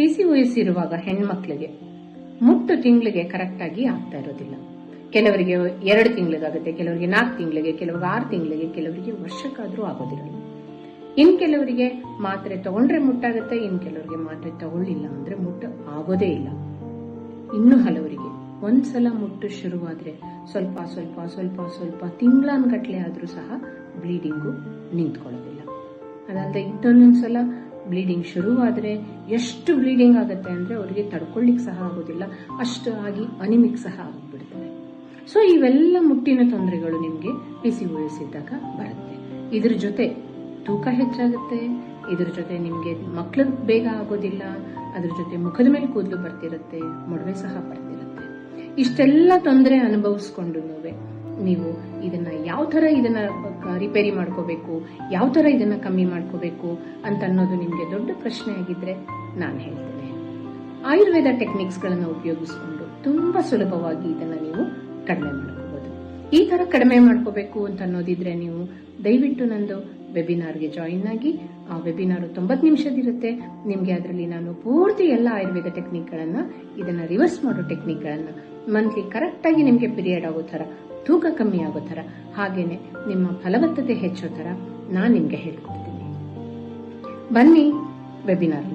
P C S ಇರುವಾಗ ಹೆಣ್ಮಕ್ಳಿಗೆ ಮುಟ್ಟು ತಿಂಗಳಿಗೆ ಕರೆಕ್ಟ್ ಆಗಿ ಆಗ್ತಾ ಇರೋದಿಲ್ಲ. ಕೆಲವರಿಗೆ ಎರಡು ತಿಂಗಳಿಗಾಗುತ್ತೆ, ಕೆಲವರಿಗೆ ನಾಲ್ಕು ತಿಂಗಳಿಗೆ, ಕೆಲವರಿಗೆ ಆರು ತಿಂಗಳಿಗೆ, ಕೆಲವರಿಗೆ ವರ್ಷಕ್ಕಾದ್ರೂ ಆಗೋದಿರಲ್ಲ. ಇನ್ ಕೆಲವರಿಗೆ ಮಾತ್ರೆ ತಗೊಂಡ್ರೆ ಮುಟ್ಟಾಗುತ್ತೆ, ಇನ್ ಕೆಲವರಿಗೆ ಮಾತ್ರೆ ತಗೊಳ್ಳಿಲ್ಲ ಅಂದ್ರೆ ಮುಟ್ಟು ಆಗೋದೇ ಇಲ್ಲ. ಇನ್ನು ಹಲವರಿಗೆ ಒಂದ್ಸಲ ಮುಟ್ಟು ಶುರುವಾದ್ರೆ ಸ್ವಲ್ಪ ಸ್ವಲ್ಪ ಸ್ವಲ್ಪ ಸ್ವಲ್ಪ ತಿಂಗಳಾನ್ಗಟ್ಲೆ ಆದ್ರೂ ಸಹ ಬ್ಲೀಡಿಂಗು ನಿಂತ್ಕೊಳ್ಳೋದಿಲ್ಲ. ಅದಲ್ಲದೆ ಇನ್ನೊಂದೊಂದ್ಸಲ ಬ್ಲೀಡಿಂಗ್ ಶುರುವಾದರೆ ಎಷ್ಟು ಬ್ಲೀಡಿಂಗ್ ಆಗುತ್ತೆ ಅಂದರೆ ಅವರಿಗೆ ತಡ್ಕೊಳ್ಳಿಕ್ಕೆ ಸಹ ಆಗೋದಿಲ್ಲ, ಅಷ್ಟು ಆಗಿ ಅನಿಮಿಕ್ ಸಹ ಆಗಿಬಿಡ್ತಾರೆ ಸೊ ಇವೆಲ್ಲ ಮುಟ್ಟಿನ ತೊಂದರೆಗಳು ನಿಮಗೆ ಪಿ ಸಿ ಬರುತ್ತೆ. ಇದ್ರ ಜೊತೆ ತೂಕ ಹೆಚ್ಚಾಗುತ್ತೆ, ಇದ್ರ ಜೊತೆ ನಿಮಗೆ ಮಕ್ಕಳು ಬೇಗ ಆಗೋದಿಲ್ಲ, ಅದ್ರ ಜೊತೆ ಮುಖದ ಮೇಲೆ ಕೂದಲು ಬರ್ತಿರುತ್ತೆ, ಮೊಡವೆ ಸಹ ಬರ್ತಿರುತ್ತೆ. ಇಷ್ಟೆಲ್ಲ ತೊಂದರೆ ಅನುಭವಿಸ್ಕೊಂಡು ನೀವು ಇದನ್ನ ಯಾವ ತರ ಇದನ್ನ ರಿಪೇರಿ ಮಾಡ್ಕೋಬೇಕು, ಯಾವ ತರ ಇದನ್ನ ಕಮ್ಮಿ ಮಾಡ್ಕೋಬೇಕು ಅಂತ ಅನ್ನೋದು ನಿಮಗೆ ದೊಡ್ಡ ಪ್ರಶ್ನೆ ಆಗಿದ್ರೆ ನಾನು ಹೇಳ್ತೇನೆ. ಆಯುರ್ವೇದ ಟೆಕ್ನಿಕ್ಸ್ ಗಳನ್ನ ಉಪಯೋಗಿಸಿಕೊಂಡು ತುಂಬಾ ಸುಲಭವಾಗಿ ಇದನ್ನ ನೀವು ಕಡಿಮೆ ಮಾಡ್ಕೋಬಹುದು ಈ ತರ ಕಡಿಮೆ ಮಾಡ್ಕೋಬೇಕು ಅಂತ ಅನ್ನೋದಿದ್ರೆ ನೀವು ದಯವಿಟ್ಟು ನಂದು ವೆಬಿನಾರ್ಗೆ ಜಾಯಿನ್ ಆಗಿ, ಆ ವೆಬಿನಾರ್ ತೊಂಬತ್ತು ನಿಮಿಷದಿರುತ್ತೆ ನಿಮಗೆ ಅದರಲ್ಲಿ ನಾನು ಪೂರ್ತಿ ಎಲ್ಲ ಆಯುರ್ವೇದ ಟೆಕ್ನಿಕ್ಗಳನ್ನು ಇದನ್ನ ರಿವರ್ಸ್ ಮಾಡೋ ಟೆಕ್ನಿಕ್ಗಳನ್ನು ಮಂತ್ಲಿ ಕರೆಕ್ಟಾಗಿ ನಿಮಗೆ ಪಿರಿಯಡ್ ಆಗೋ ಥರ, ತೂಕ ಕಮ್ಮಿ ಆಗೋ ಥರ, ಹಾಗೇನೆ ನಿಮ್ಮ ಫಲವತ್ತತೆ ಹೆಚ್ಚೋ ಥರ ನಾನು ನಿಮಗೆ ಹೇಳ್ಕೊಡ್ತೀನಿ. ಬನ್ನಿ ವೆಬಿನಾರ್